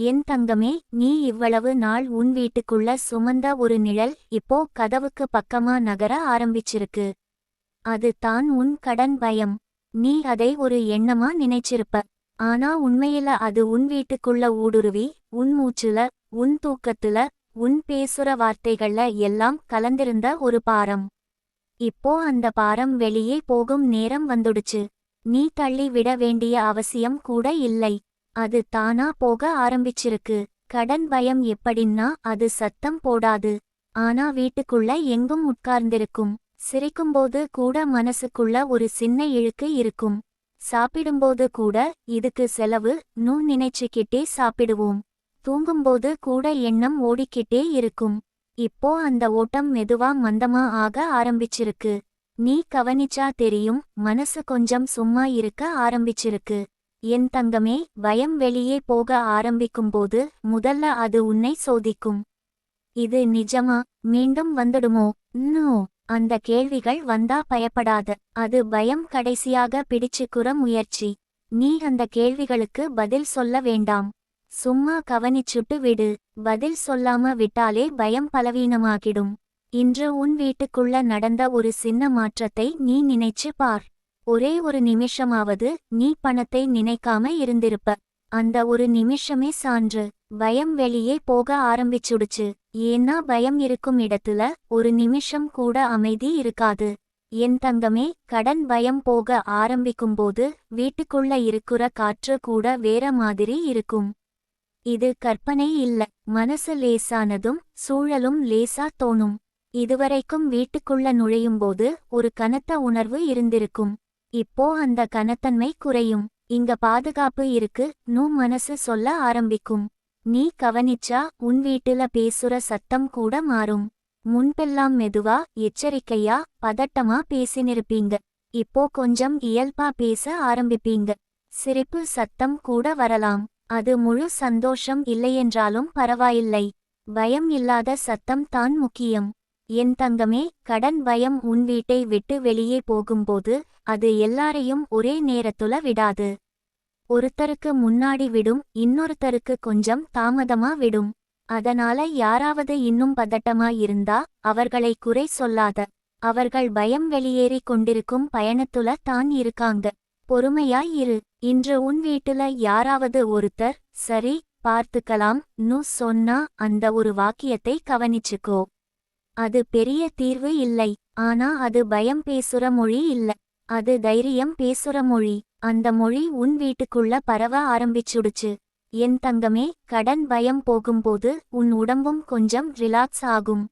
என் தங்கமே நீ இவ்வளவு நாள் உன் வீட்டுக்குள்ள சுமந்த ஒரு நிழல் இப்போ கதவுக்கு பக்கமா நகர ஆரம்பிச்சிருக்கு. அது தான் உன் கடன் பயம். நீ அதை ஒரு எண்ணமா நினைச்சிருப்ப. ஆனா உண்மையில அது உன் வீட்டுக்குள்ள ஊடுருவி உன் மூச்சுல உன் தூக்கத்துல உன் பேசுற வார்த்தைகள்ல எல்லாம் கலந்திருந்த ஒரு பாரம். இப்போ அந்த பாரம் வெளியே போகும் நேரம் வந்துடுச்சு. நீ தள்ளி விட வேண்டிய அவசியம் கூட இல்லை. அது தானா போக ஆரம்பிச்சிருக்கு. கடன் பயம் எப்படின்னா அது சத்தம் போடாது. ஆனா வீட்டுக்குள்ள எங்கும் உட்கார்ந்திருக்கும். சிரிக்கும்போது கூட மனசுக்குள்ள ஒரு சின்ன இழுக்கு இருக்கும். சாப்பிடும்போது கூட இதுக்கு செலவு நூ நினைச்சுக்கிட்டே சாப்பிடுவோம். தூங்கும்போது கூட எண்ணம் ஓடிக்கிட்டே இருக்கும். இப்போ அந்த ஓட்டம் மெதுவா மந்தமா ஆக ஆரம்பிச்சிருக்கு. நீ கவனிச்சா தெரியும் மனசு கொஞ்சம் சும்மா இருக்க ஆரம்பிச்சிருக்கு. என் தங்கமே பயம் வெளியே போக ஆரம்பிக்கும்போது முதல்ல அது உன்னை சோதிக்கும். இது நிஜமா? மீண்டும் வந்துடுமோ? நோ. அந்த கேள்விகள் வந்தா பயப்படாத. அது பயம் கடைசியாக பிடிச்சுக்குற முயற்சி. நீ அந்த கேள்விகளுக்கு பதில் சொல்ல வேண்டாம். சும்மா கவனிச்சுட்டு விடு. பதில் சொல்லாம விட்டாலே பயம் பலவீனமாகிடும். இன்று உன் வீட்டுக்குள்ள நடந்த ஒரு சின்ன மாற்றத்தை நீ நினைச்சு பார். ஒரே ஒரு நிமிஷமாவது நீ பணத்தை நினைக்காம இருந்திருப்ப. அந்த ஒரு நிமிஷமே சான்று. பயம் வெளியே போக ஆரம்பிச்சுடுச்சு. ஏன்னா பயம் இருக்கும் இடத்துல ஒரு நிமிஷம் கூட அமைதி இருக்காது. என் தங்கமே கடன் பயம் போக ஆரம்பிக்கும்போது வீட்டுக்குள்ள இருக்கிற காற்று கூட வேற மாதிரி இருக்கும். இது கற்பனை இல்ல. மனசு லேசானதும் சூழலும் லேசா தோணும். இதுவரைக்கும் வீட்டுக்குள்ள நுழையும்போது ஒரு கனத்த உணர்வு இருந்திருக்கும். இப்போ அந்த கனத்தன்மை குறையும். இங்க பாதுகாப்பு இருக்கு நூ மனசு சொல்ல ஆரம்பிக்கும். நீ கவனிச்சா உன் வீட்டுல பேசுற சத்தம் கூட மாறும். முன்பெல்லாம் மெதுவா எச்சரிக்கையா பதட்டமா பேசினிருப்பீங்க. இப்போ கொஞ்சம் இயல்பா பேச ஆரம்பிப்பீங்க. சிரிப்பு சத்தம் கூட வரலாம். அது முழு சந்தோஷம் இல்லையென்றாலும் பரவாயில்லை. பயம் இல்லாத சத்தம் தான் முக்கியம். என் தங்கமே கடன் பயம் உன் வீட்டை விட்டு வெளியே போகும்போது அது எல்லாரையும் ஒரே நேரத்துல விடாது. ஒருத்தருக்கு முன்னாடி விடும் இன்னொருத்தருக்கு கொஞ்சம் தாமதமா விடும். அதனால யாராவது இன்னும் பதட்டமா இருந்தா அவர்களை குறை சொல்லாத. அவர்கள் பயம் வெளியேறி கொண்டிருக்கும் பயணத்துல தான் இருக்காங்க. பொறுமையாய் இரு. இன்று உன் வீட்டுல யாராவது ஒருத்தர் சரி பார்த்துக்கலாம் நு சொன்னா அந்த ஒரு வாக்கியத்தை கவனிச்சுக்கோ. அது பெரிய தீர்வு இல்லை. ஆனா அது பயம் பேசுற மொழி இல்ல. அது தைரியம் பேசுற மொழி. அந்த மொழி உன் வீட்டுக்குள்ள பரவ ஆரம்பிச்சுடுச்சு. என் தங்கமே கடன் பயம் போகும்போது உன் உடம்பும் கொஞ்சம் ரிலாக்ஸ் ஆகும்.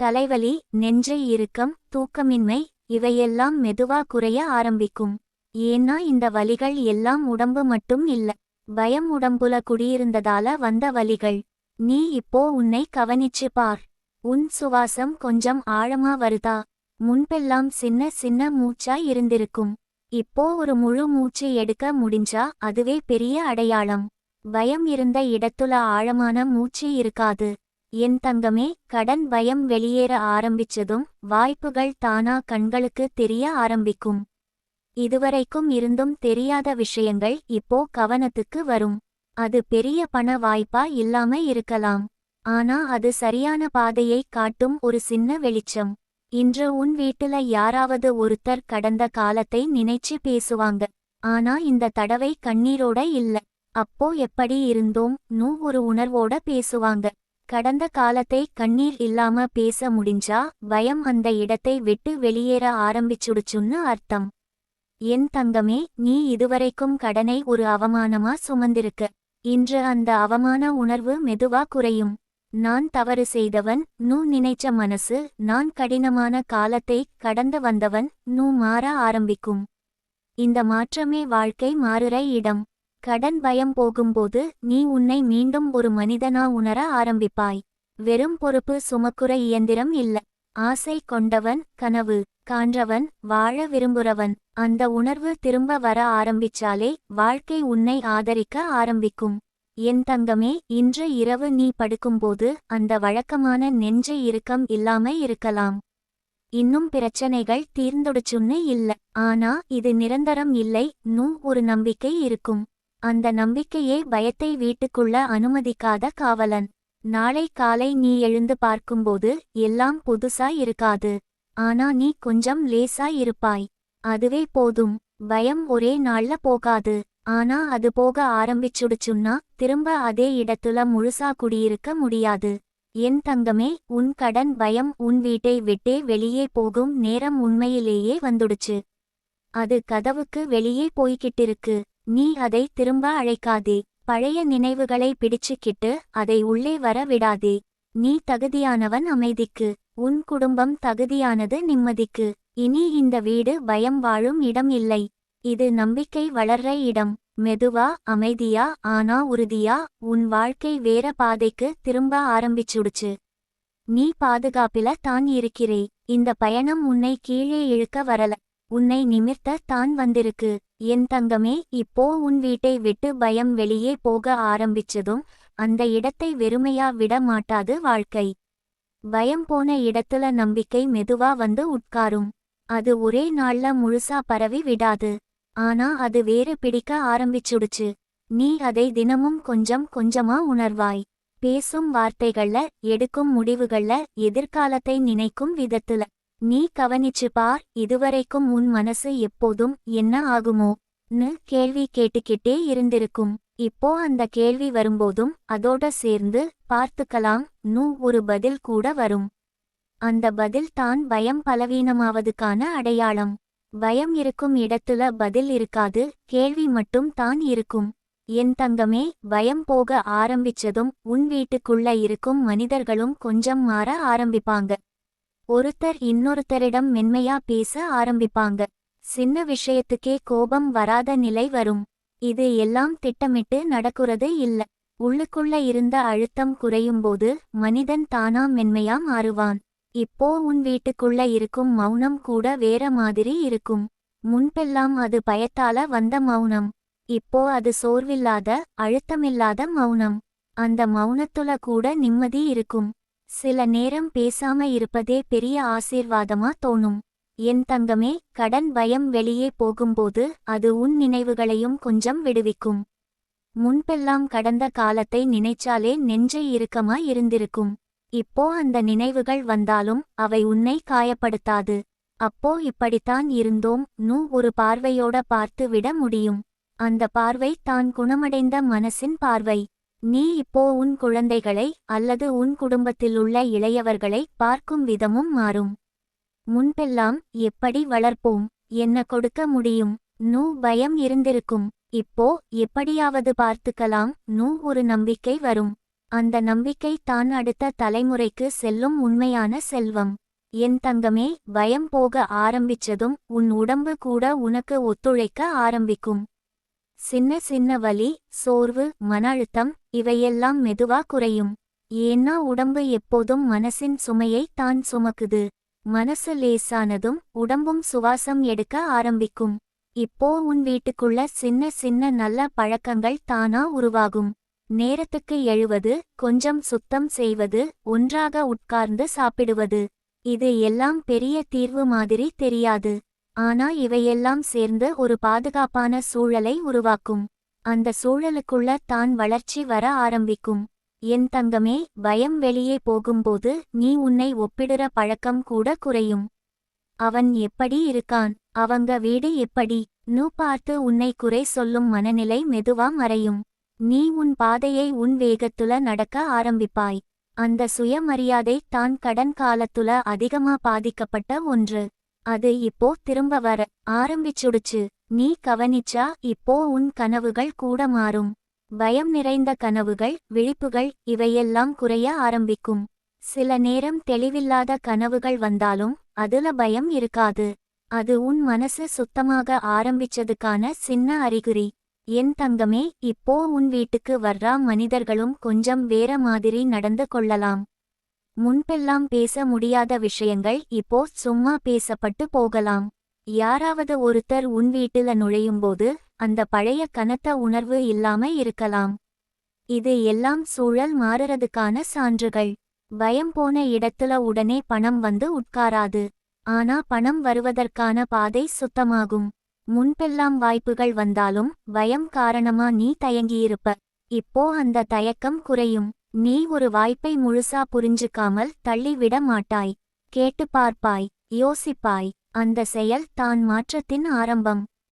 தலைவலி நெஞ்சை இறுக்கம் தூக்கமின்மை இவையெல்லாம் மெதுவா குறைய ஆரம்பிக்கும். ஏன்னா இந்த வலிகள் எல்லாம் உடம்பு மட்டும் இல்ல. பயம் உடம்புல குடியிருந்ததால வந்த வலிகள். நீ இப்போ உன்னை கவனிச்சு பார். உன் சுவாசம் கொஞ்சம் ஆழமா வருதா? முன்பெல்லாம் சின்ன சின்ன மூச்சா இருந்திருக்கும். இப்போ ஒரு முழு மூச்சு எடுக்க முடிஞ்சா அதுவே பெரிய அடையாளம். பயம் இருந்த இடத்துல ஆழமான மூச்சு இருக்காது. என் தங்கமே கடன் பயம் வெளியேற ஆரம்பிச்சதும் வாய்ப்புகள் தானா கண்களுக்கு தெரிய ஆரம்பிக்கும். இதுவரைக்கும் இருந்தும் தெரியாத விஷயங்கள் இப்போ கவனத்துக்கு வரும். அது பெரிய பண வாய்ப்பா இல்லாம இருக்கலாம். ஆனா அது சரியான பாதையை காட்டும் ஒரு சின்ன வெளிச்சம். இன்று உன் வீட்டுல யாராவது ஒருத்தர் கடந்த காலத்தை நினைச்சு பேசுவாங்க. ஆனா இந்த தடவை கண்ணீரோட இல்ல. அப்போ எப்படி இருந்தோம்? நூ ஒரு உணர்வோட பேசுவாங்க. கடந்த காலத்தை கண்ணீர் இல்லாம பேச முடிஞ்சா பயம் அந்த இடத்தை விட்டு வெளியேற ஆரம்பிச்சுடுச்சுன்னு அர்த்தம். என் தங்கமே நீ இதுவரைக்கும் கடனை ஒரு அவமானமா சுமந்திருக்க. இன்று அந்த அவமான உணர்வு மெதுவா குறையும். நான் தவறு செய்தவன் நூ நினைச்ச மனசு நான் கடினமான காலத்தை கடந்து வந்தவன் நூ மாற ஆரம்பிக்கும். இந்த மாற்றமே வாழ்க்கை மாறுற இடம். கடன் பயம் போகும்போது நீ உன்னை மீண்டும் ஒரு மனிதனா உணர ஆரம்பிப்பாய். வெறும் பொறுப்பு சுமக்குற இயந்திரம் இல்ல. ஆசை கொண்டவன் கனவு காண்றவன் வாழ விரும்புறவன். அந்த உணர்வு திரும்ப வர ஆரம்பிச்சாலே வாழ்க்கை உன்னை ஆதரிக்க ஆரம்பிக்கும். என் தங்கமே இன்று இரவு நீ படுக்கும்போது அந்த வழக்கமான நெஞ்ச இறுக்கம் இல்லாம இருக்கலாம். இன்னும் பிரச்சனைகள் தீர்ந்துடுச்சுன்னு இல்ல. ஆனா இது நிரந்தரம் இல்லை. நூ ஒரு நம்பிக்கை இருக்கும். அந்த நம்பிக்கையே பயத்தை வீட்டுக்குள்ள அனுமதிக்காத காவலன். நாளை காலை நீ எழுந்து பார்க்கும்போது எல்லாம் புதுசா இருக்காது. ஆனா நீ கொஞ்சம் லேசா இருப்பாய். அதுவே போதும். பயம் ஒரே நாள்ல போகாது. ஆனா அது போக ஆரம்பிச்சுடுச்சுன்னா திரும்ப அதே இடத்துல முழுசா குடியிருக்க முடியாது. என் தங்கமே உன் கடன் பயம் உன் வீட்டை விட்டே வெளியே போகும் நேரம் உண்மையிலேயே வந்துடுச்சு. அது கதவுக்கு வெளியே போய்கிட்டிருக்கு. நீ அதை திரும்ப அழைக்காதே. பழைய நினைவுகளை பிடிச்சுக்கிட்டு அதை உள்ளே வர விடாதே. நீ தகுதியானவன் அமைதிக்கு. உன் குடும்பம் தகுதியானது நிம்மதிக்கு. இனி இந்த வீடு பயம் வாழும் இடம் இல்லை. இது நம்பிக்கை வளர்ற இடம். மெதுவா அமைதியா ஆனா உறுதியா உன் வாழ்க்கை வேற பாதைக்கு திரும்ப ஆரம்பிச்சுடுச்சு. நீ பாதுகாப்பில தான் இருக்கிறே. இந்த பயணம் உன்னை கீழே இழுக்க வரல. உன்னை நிமிர்த்த தான் வந்திருக்கு. என் தங்கமே இப்போ உன் வீட்டை விட்டு பயம் வெளியே போக ஆரம்பிச்சதும் அந்த இடத்தை வெறுமையா விட மாட்டாது வாழ்க்கை. பயம் போன இடத்துல நம்பிக்கை மெதுவா வந்து உட்காரும். அது ஒரே நாள்ல முழுசா பரவி விடாது. ஆனா அது வேறு பிடிக்க ஆரம்பிச்சுடுச்சு. நீ அதை தினமும் கொஞ்சம் கொஞ்சமா உணர்வாய். பேசும் வார்த்தைகள்ல எடுக்கும் முடிவுகள்ல எதிர்காலத்தை நினைக்கும் விதத்துல. நீ கவனிச்சு பார் இதுவரைக்கும் உன் மனசு எப்போதும் என்ன ஆகுமோ னு கேள்வி கேட்டுக்கிட்டே இருந்திருக்கும். இப்போ அந்த கேள்வி வரும்போதும் அதோட சேர்ந்து பார்த்துக்கலாம் நு ஒரு பதில் கூட வரும். அந்த பதில் தான் பயம் பலவீனமாவதுக்கான அடையாளம். பயம் இருக்கும் இடத்துல பதில் இருக்காது கேள்வி மட்டும் தான் இருக்கும். என் தங்கமே பயம் போக ஆரம்பிச்சதும் உன் வீட்டுக்குள்ள இருக்கும் மனிதர்களும் கொஞ்சம் மாற ஆரம்பிப்பாங்க. ஒருத்தர் இன்னொருத்தரிடம் மென்மையா பேச ஆரம்பிப்பாங்க. சின்ன விஷயத்துக்கே கோபம் வராத நிலை வரும். இது எல்லாம் திட்டமிட்டு நடக்குறது இல்ல. உள்ளுக்குள்ள இருந்த அழுத்தம் குறையும்போது மனிதன் தானா மென்மையா மாறுவான். இப்போ உன் வீட்டுக்குள்ள இருக்கும் மௌனம் கூட வேற மாதிரி இருக்கும். முன்பெல்லாம் அது பயத்தால வந்த மௌனம். இப்போ அது சோர்வில்லாத அழுத்தமில்லாத மௌனம். அந்த மௌனத்துல கூட நிம்மதி இருக்கும். சில நேரம் பேசாம இருப்பதே பெரிய ஆசீர்வாதமா தோணும். என் தங்கமே கடன் பயம் வெளியே போகும்போது அது உன் நினைவுகளையும் கொஞ்சம் விடுவிக்கும். முன்பெல்லாம் கடந்த காலத்தை நினைச்சாலே நெஞ்சை இறுக்கமா இருந்திருக்கும். இப்போ அந்த நினைவுகள் வந்தாலும் அவை உன்னை காயப்படுத்தாது. அப்போ இப்படித்தான் இருந்தோம். நூ ஒரு பார்வையோட பார்த்து விட முடியும். அந்த பார்வை தான் குணமடைந்த மனசின் பார்வை. நீ இப்போ உன் குழந்தைகளை அல்லது உன் குடும்பத்திலுள்ள இளையவர்களை பார்க்கும் விதமும் மாறும். முன்பெல்லாம் எப்படி வளர்ப்போம்? என்ன கொடுக்க முடியும்? நூ பயம் இருந்திருக்கும். இப்போ எப்படியாவது பார்த்துக்கலாம். நூ ஒரு நம்பிக்கை வரும். அந்த நம்பிக்கை தான் அடுத்த தலைமுறைக்கு செல்லும் உண்மையான செல்வம். என் தங்கமே பயம் போக ஆரம்பிச்சதும் உன் உடம்பு கூட உனக்கு ஒத்துழைக்க ஆரம்பிக்கும். சின்ன சின்ன வலி சோர்வு மன அழுத்தம் இவையெல்லாம் மெதுவா குறையும். ஏன்னா உடம்பு எப்போதும் மனசின் சுமையை தான் சுமக்குது. மனசு லேசானதும் உடம்பும் சுவாசம் எடுக்க ஆரம்பிக்கும். இப்போ உன் வீட்டுக்குள்ள சின்ன சின்ன நல்ல பழக்கங்கள் தானா உருவாகும். நேரத்துக்கு எழுவது கொஞ்சம் சுத்தம் செய்வது ஒன்றாக உட்கார்ந்து சாப்பிடுவது. இது எல்லாம் பெரிய தீர்வு மாதிரி தெரியாது. ஆனா இவையெல்லாம் சேர்ந்து ஒரு பாதுகாப்பான சூழலை உருவாக்கும். அந்த சூழலுக்குள்ள தான் வளர்ச்சி வர ஆரம்பிக்கும். என் தங்கமே பயம் வெளியே போகும்போது நீ உன்னை ஒப்பிடுற பழக்கம் கூட குறையும். அவன் எப்படி இருக்கான்? அவங்க வீடு எப்படி நூ பார்த்து உன்னை குறை சொல்லும் மனநிலை மெதுவா மறையும். நீ உன் பாதையை உன் வேகத்துல நடக்க ஆரம்பிப்பாய். அந்த சுயமரியாதை தான் கடன் காலத்துல அதிகமா பாதிக்கப்பட்ட ஒன்று. அது இப்போ திரும்ப வர ஆரம்பிச்சுடுச்சு. நீ கவனிச்சா இப்போ உன் கனவுகள் கூட மாறும். பயம் நிறைந்த கனவுகள் விழிப்புகள் இவையெல்லாம் குறைய ஆரம்பிக்கும். சில நேரம் தெளிவில்லாத கனவுகள் வந்தாலும் அதுல பயம் இருக்காது. அது உன் மனசு சுத்தமாக ஆரம்பிச்சதுக்கான சின்ன அறிகுறி. என் தங்கமே இப்போ உன் வீட்டுக்கு வர்றா மனிதர்களும் கொஞ்சம் வேற மாதிரி நடந்து கொள்ளலாம். முன்பெல்லாம் பேச முடியாத விஷயங்கள் இப்போ சும்மா பேசப்பட்டு போகலாம். யாராவது ஒருத்தர் உன் வீட்டுல நுழையும்போது அந்த பழைய கனத்த உணர்வு இல்லாம இருக்கலாம். இது எல்லாம் சூழல் மாறுறதுக்கான சான்றுகள். பயம் போன இடத்துல உடனே பணம் வந்து உட்காராது. ஆனா பணம் வருவதற்கான பாதை சுத்தமாகும். முன்பெல்லாம் வாய்ப்புகள் வந்தாலும் பயம் காரணமா நீ தயங்கியிருப்ப. இப்போ அந்த தயக்கம் குறையும். நீ ஒரு வாய்ப்பை முழுசா புரிஞ்சுக்காமல் தள்ளிவிட மாட்டாய். கேட்டு பார்ப்பாய். யோசிப்பாய். அந்த செயல் தான் மாற்றத்தின் ஆரம்பம்.